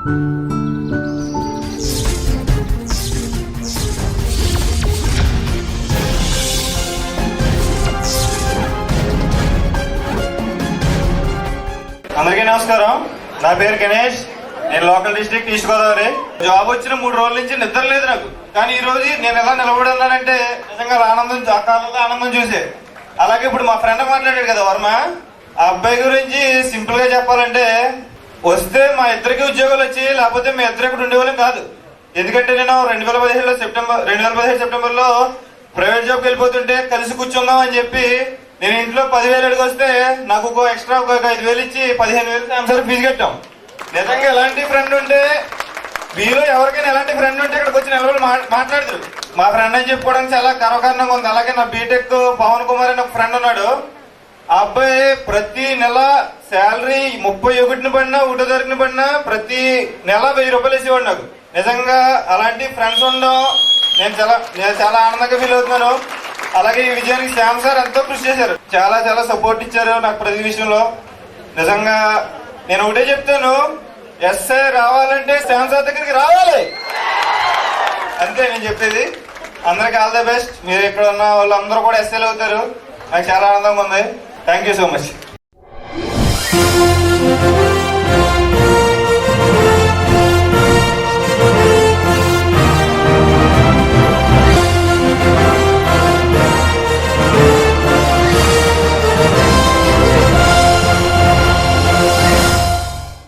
అందరికీ నమస్కారం. నా పేరు గణేష్. నేను local district east Godavari. Job వచ్చిన మూడు రోజుల నుంచి నిద్ర లేదు నాకు. కానీ ఈ రోజు నేను ఎలా నిలబడి నిజంగా ఆనందం ఆ కాలంలో ఆనందం చూసే. అలాగే ఇప్పుడు మా ఫ్రెండ్ మాట్లాడాడు కదా వర్మ. ఆ అబ్బాయి గురించి సింపుల్గా చెప్పాలంటే వస్తే మా ఇద్దరికి ఉద్యోగాలు వచ్చి లేకపోతే మీ ఇద్దరు ఇక్కడ ఉండేవాళ్ళం కాదు. ఎందుకంటే నేను రెండు వేల పదిహేడులో సెప్టెంబర్ రెండు వేల పదిహేడు సెప్టెంబర్లో ప్రైవేట్ జాబ్కి వెళ్ళిపోతుంటే కలిసి కూర్చుందాం అని చెప్పి నేను ఇంట్లో పదివేలు అడిగి వస్తే నాకు ఒక ఎక్స్ట్రా ఒక ఐదు వేలు ఇచ్చి పదిహేను వేలు సార్ ఫీజు కట్టాం. నిజంగా ఎలాంటి ఫ్రెండ్ ఉంటే మీలో ఎవరికైనా ఎలాంటి ఫ్రెండ్ ఉంటే ఇక్కడికి వచ్చి నిలబడి మా- మాట్లాడతారు మా ఫ్రెండ్ అని చెప్పుకోవడానికి చాలా గర్వకారణంగా ఉంది. అలాగే నా బీటెక్ పవన్ కుమార్ అని ఒక ఫ్రెండ్ ఉన్నాడు. ఆ అబ్బాయి ప్రతి నెల శాలరీ ముప్పై ఒకటిని పడినా ఒకటో తారీఖుని పడినా ప్రతి నెల వెయ్యి రూపాయలు వేసేవాడు నాకు. నిజంగా అలాంటి ఫ్రెండ్స్ ఉండడం నేను చాలా నేను చాలా ఆనందంగా ఫీల్ అవుతున్నాను. అలాగే ఈ విజయానికి శ్యామ్ సార్ ఎంతో కృషి చేశారు. చాలా చాలా సపోర్ట్ ఇచ్చారు నాకు ప్రతి విషయంలో. నిజంగా నేను ఒకటే చెప్తాను ఎస్ఐ రావాలంటే శ్యామ్ సార్ దగ్గరికి రావాలి. అంతే నేను చెప్పేది. అందరికి ఆల్ ద బెస్ట్. మీరు ఇక్కడ ఉన్న వాళ్ళందరూ కూడా ఎస్ఐలు అవుతారు. నాకు చాలా ఆనందంగా ఉంది. Thank you so much